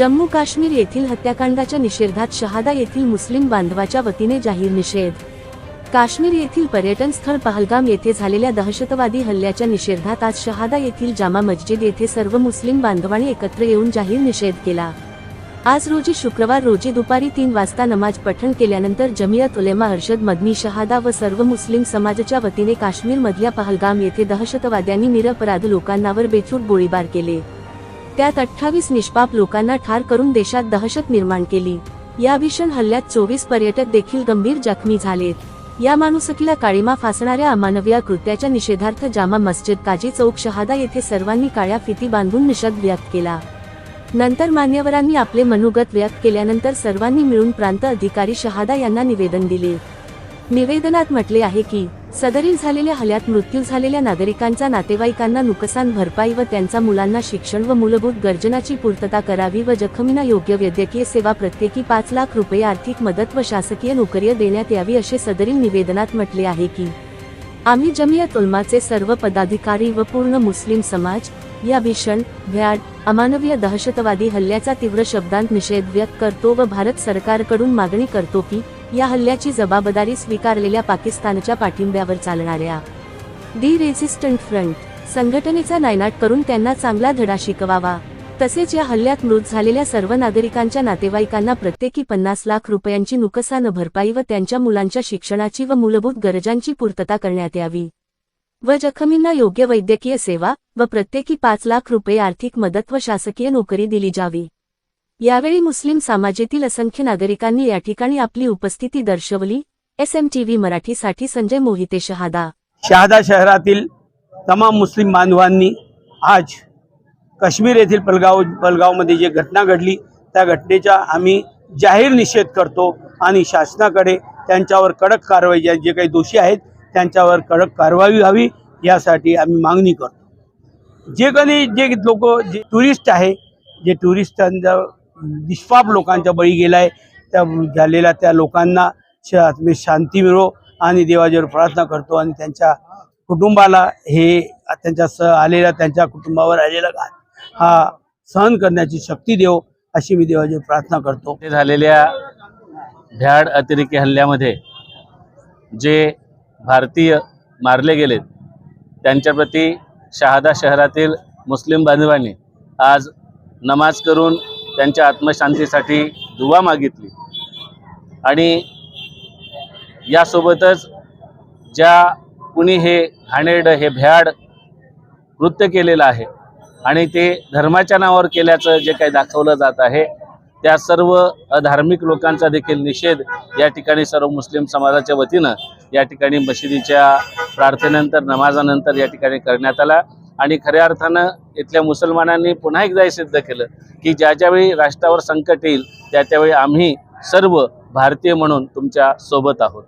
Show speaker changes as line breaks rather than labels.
जम्मू काश्मीर येथील हत्याकांडाच्या निषेधात शहादा येथील मुस्लिम बांधवाच्या वतीने जाहीर निषेध. काश्मीर येथील पर्यटन स्थळ पहलगाम येथे झालेल्या दहशतवादी हल्ल्याच्या निषेधात आज शहादा येथील जामा मस्जिद येथे सर्व मुस्लिम बांधवांनी एकत्र येऊन जाहीर निषेध केला. आज रोजी शुक्रवार रोजी दुपारी तीन वाजता नमाज पठण केल्यानंतर जमियत उलेमा हर्षद मदनी शहादा व सर्व मुस्लिम समाजाच्या वतीने काश्मीरमधल्या पहलगाम येथे दहशतवाद्यांनी निरपराध लोकांवर बेछूट गोळीबार केले. त्यात अठ्ठावीस निष्पाप लोकांना ठार करून देशात दहशत निर्माण केली. या भीषण हल्ल्यात चोवीस पर्यटक देखील गंभीर जखमी झालेत. या माणुसकीला काळीमा फासणाऱ्या अमानवीय कृत्याच्या निषेधार्थ जामा मस्जिद काजी चौक शहादा येथे सर्वांनी काळ्या फिती बांधून निषेध व्यक्त केला. नंतर मान्यवरांनी आपले मनोगत व्यक्त केल्यानंतर सर्वांनी मिळून प्रांत अधिकारी शहादा यांना निवेदन दिले. निवेदनात म्हटले आहे की सदरील झालेल्या हल्ल्यात मृत्यू झालेल्या नागरिकांचा नातेवाईकांना नुकसान भरपाई व त्यांच्या मुलांना शिक्षण व मूलभूत गरजनाची पूर्तता करावी व जखमींना योग्य वैद्यकीय सेवा प्रत्येकी पाच लाख रुपये आर्थिक मदत व शासकीय नोकरी देण्यात यावी असे सदरील निवेदनात म्हटले आहे की आम्ही जमियत उलमाचे सर्व पदाधिकारी व पूर्ण मुस्लिम समाज या भीषण भ्याड अमानवीय दहशतवादी हल्ल्याचा तीव्र शब्दांत निषेध व्यक्त करतो व भारत सरकारकडून मागणी करतो की या हल्ल्याची जबाबदारी स्वीकारलेल्या पाकिस्तानच्या पाठिंब्यावर चालणाऱ्या. दी रेझिस्टंट फ्रंट संघटनेचा नायनाट करून त्यांना चांगला धडा शिकवावा. तसेच या हल्ल्यात मृत झालेल्या सर्व नागरिकांच्या नातेवाईकांना प्रत्येकी पन्नास लाख रुपयांची नुकसान भरपाई व त्यांच्या मुलांच्या शिक्षणाची व मूलभूत गरजांची पूर्तता करण्यात यावी. व जखमींना योग्य वैद्यकीय सेवा व प्रत्येकी पाच लाख रुपये आर्थिक मदत व शासकीय नोकरी दिली जावी. यावेळी मुस्लिम समाजातील असंख्य नागरिकांनी या ठिकाणी आपली उपस्थिती दर्शवली. एस एम टी व्ही मराठीसाठी संजय मोहिते शहादा.
शहादा शहरातील तमाम मुस्लिम बांधवांनी आज काश्मीर येथील पलगाव पलगावमध्ये जे घटना घडली त्या घटनेचा आम्ही जाहीर निषेध करतो आणि शासनाकडे त्यांच्यावर कडक कारवाई जे काही दोषी आहेत त्यांच्यावर कडक कारवाई व्हावी यासाठी आम्ही मागणी करतो. जे कधी जे लोक जे टुरिस्ट आहे जे टुरिस्टांचा निष्पाप लोकांचा बळी गेलाय. त्या झालेल्या त्या लोकांना शा- शांती मिळो आणि देवाजीवर प्रार्थना करतो आणि त्यांच्या कुटुंबाला हे त्यांच्या स आलेल्या त्यांच्या कुटुंबावर आलेला घात हा सहन करण्याची शक्ती देव अशी मी देवाजीवर प्रार्थना करतो.
ते झालेल्या भ्याड अतिरेकी हल्ल्यामध्ये जे भारतीय मारले गेलेत त्यांच्याप्रती शहादा शहरातील मुस्लिम बांधवांनी आज नमाज करून त्यांच्या आत्मशांतीसाठी दुवा मागितली. आणि यासोबतच ज्या कुणी हे घाणेरड हे भ्याड कृत्य केलेलं आहे आणि ते धर्माच्या नावावर केल्याचं जे काही दाखवलं जात आहे त्या सर्व अधार्मिक लोकांचा देखील निषेध या ठिकाणी सर्व मुस्लिम समाजाच्या वतीनं या ठिकाणी मशिदीच्या प्रार्थनेनंतर नमाजानंतर या ठिकाणी करण्यात आला. आणि खऱ्या अर्थानं इथल्या मुसलमानांनी पुन्हा एकदा हे सिद्ध केलं की ज्या ज्यावेळी राष्ट्रावर संकट येईल त्या त्यावेळी आम्ही सर्व भारतीय म्हणून तुमच्यासोबत आहोत.